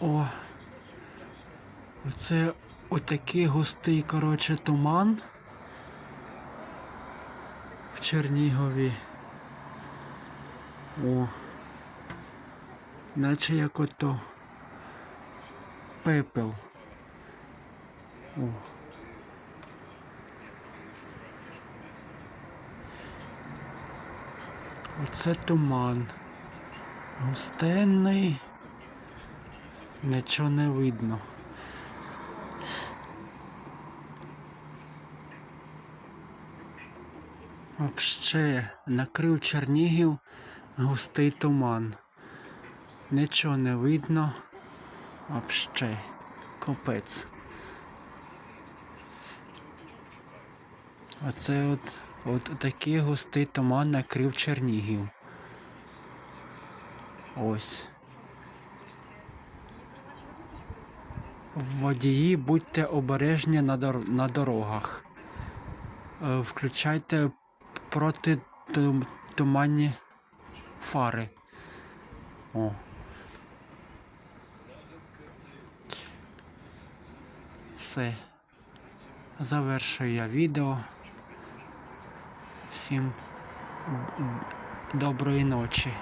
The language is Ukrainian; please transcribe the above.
О. Оце отакий густий, коротше, туман в Чернігові. О. Наче як ото пепел. О. Оце туман. Густенний. Нічого не видно. Вообще накрив Чернігів густий туман. Нічого не видно. Вообще. Капець. Оце от, от такий густий туман накрив Чернігів. Ось. Водії, будьте обережні на, дор- на дорогах. Е, Включайте проти тум- туманні фари. О. Все. Завершую я відео. Всім доброї ночі.